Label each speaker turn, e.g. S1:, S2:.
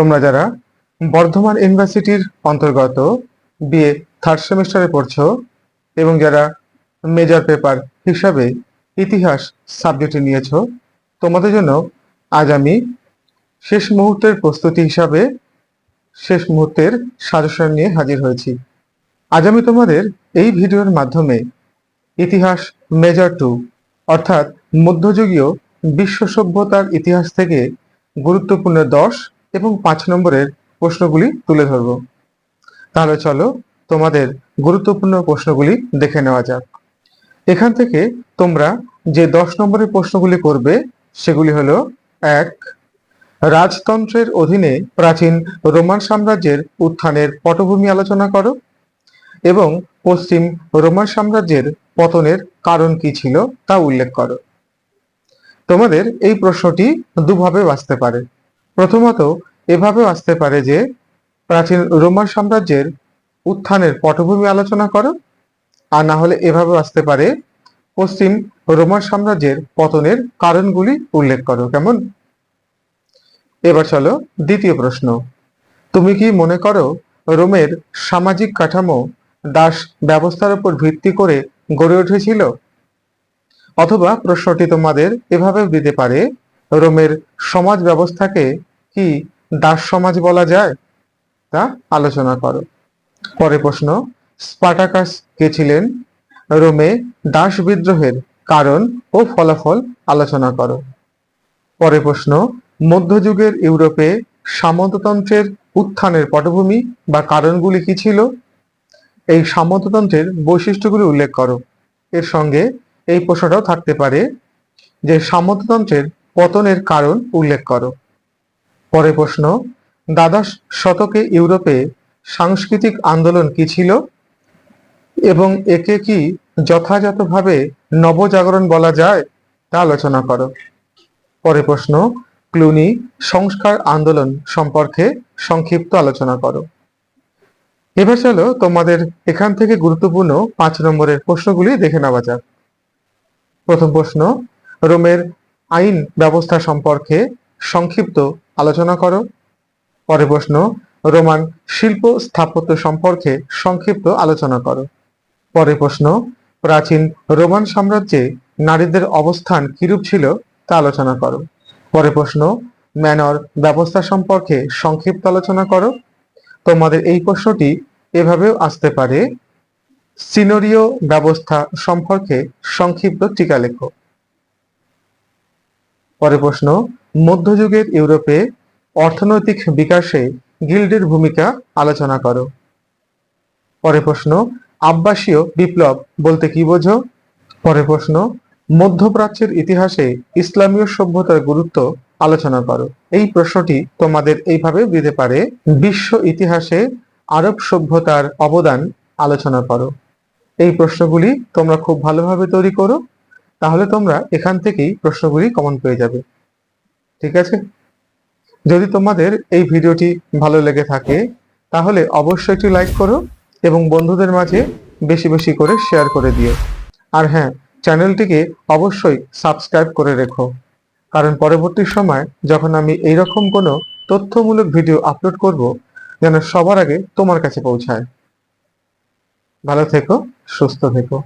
S1: তোমরা যারা বর্ধমান ইউনিভার্সিটির অন্তর্গত বিএ থার্ড সেমিস্টারে পড়ছো এবং যারা মেজর পেপার হিসাবে ইতিহাস সাবজেক্টে নিয়েছো, তোমাদের জন্য আজ আমি শেষ মুহূর্তের প্রস্তুতি হিসাবে শেষ মুহূর্তের সাজেশন নিয়ে হাজির হয়েছি। আজ আমি তোমাদের এই ভিডিওর মাধ্যমে ইতিহাস মেজর টু অর্থাৎ মধ্যযুগীয় বিশ্ব সভ্যতার ইতিহাস থেকে গুরুত্বপূর্ণ দশ এবং পাঁচ নম্বরের প্রশ্নগুলি তুলে ধরব। তাহলে চলো তোমাদের গুরুত্বপূর্ণ প্রশ্নগুলি দেখে নেওয়া যাক। এখান থেকে তোমরা যে দশ নম্বরের প্রশ্নগুলি করবে, সেগুলি হলো, এক, রাজতন্ত্রের অধীনে প্রাচীন রোমান সাম্রাজ্যের উত্থানের পটভূমি আলোচনা করো এবং পশ্চিম রোমান সাম্রাজ্যের পতনের কারণ কি ছিল তা উল্লেখ করো। তোমাদের এই প্রশ্নটি দুভাবে বাঁচতে পারে। প্রথমত এভাবে আসতে পারে যে প্রাচীন রোমান সাম্রাজ্যের উত্থানের পটভূমি আলোচনা করো, আর না হলে এভাবে আসতে পারে পশ্চিম রোমান সাম্রাজ্যের পতনের কারণগুলি উল্লেখ করো কেমন? এবার চলো দ্বিতীয় প্রশ্ন। তুমি কি মনে করো রোমের সামাজিক কাঠামো দাস ব্যবস্থার উপর ভিত্তি করে গড়ে উঠেছিল? অথবা প্রশ্নটি তোমাদের এভাবে দিতে পারে, রোমের সমাজ ব্যবস্থাকে কি দাস সমাজ বলা যায়? তা আলোচনা করো। পরে প্রশ্ন, স্পার্টাকাস কে ছিলেন? রোমে দাস বিদ্রোহের কারণ ও ফলাফল আলোচনা করো। পরে প্রশ্ন মধ্যযুগের ইউরোপে সামন্ততন্ত্রের উত্থানের পটভূমি বা কারণগুলি কি ছিল? এই সামন্ততন্ত্রের বৈশিষ্ট্যগুলি উল্লেখ করো। এর সঙ্গে এই প্রশ্নটাও থাকতে পারে যে সামন্ততন্ত্রের পতনের কারণ উল্লেখ করো। পরে প্রশ্ন, দ্বাদশ শতকে ইউরোপে সাংস্কৃতিক আন্দোলন কি ছিল? এবং একে কি যথাযথভাবে নবজাগরণ বলা যায়? তা আলোচনা করো। পরে প্রশ্ন, ক্লুনি সংস্কার আন্দোলন সম্পর্কে সংক্ষিপ্ত আলোচনা করো। এবার চলো তোমাদের এখান থেকে গুরুত্বপূর্ণ পাঁচ নম্বরের প্রশ্নগুলি দেখে নেওয়া যাক। প্রথম প্রশ্ন, রোমের আইন ব্যবস্থা সম্পর্কে সংক্ষিপ্ত আলোচনা করো। পরে প্রশ্ন, রোমান শিল্প স্থাপত্য সম্পর্কে সংক্ষিপ্ত আলোচনা করো। পরে প্রশ্ন, প্রাচীন রোমান সাম্রাজ্যে নারীদের অবস্থান কিরূপ ছিল তা আলোচনা করো। পরে প্রশ্ন, ম্যানর ব্যবস্থা সম্পর্কে সংক্ষিপ্ত আলোচনা করো। তোমাদের এই প্রশ্নটি এভাবেও আসতে পারে সিনোরিও ব্যবস্থা সম্পর্কে সংক্ষিপ্ত টিকা লেখো। পরে প্রশ্ন মধ্যযুগের ইউরোপে অর্থনৈতিক বিকাশে গিল্ডের ভূমিকা আলোচনা করো। পরে প্রশ্ন, আব্বাসীয় বিপ্লব বলতে কি বোঝো? পরে প্রশ্ন, মধ্যপ্রাচ্যের ইতিহাসে ইসলামীয় সভ্যতার গুরুত্ব আলোচনা করো। এই প্রশ্নটি তোমাদের এইভাবে দিতে পারে, বিশ্ব ইতিহাসে আরব সভ্যতার অবদান আলোচনা করো। এই প্রশ্নগুলি তোমরা খুব ভালোভাবে তৈরি করো, তাহলে তোমরা এখান থেকেই প্রশ্নগুলি কমন পেয়ে যাবে। ঠিক আছে? যদি তোমাদের এই ভিডিওটি ভালো লেগে থাকে, তাহলে অবশ্যই একটি লাইক করো এবং বন্ধুদের মাঝে বেশি বেশি করে শেয়ার করে দিও। আর হ্যাঁ চ্যানেলটিকে অবশ্যই সাবস্ক্রাইব করে রেখো। কারণ পরবর্তী সময় যখন আমি এইরকম কোনো তথ্যমূলক ভিডিও আপলোড করব, যেন সবার আগে তোমার কাছে পৌঁছায়। ভালো থেকো, সুস্থ থেকো।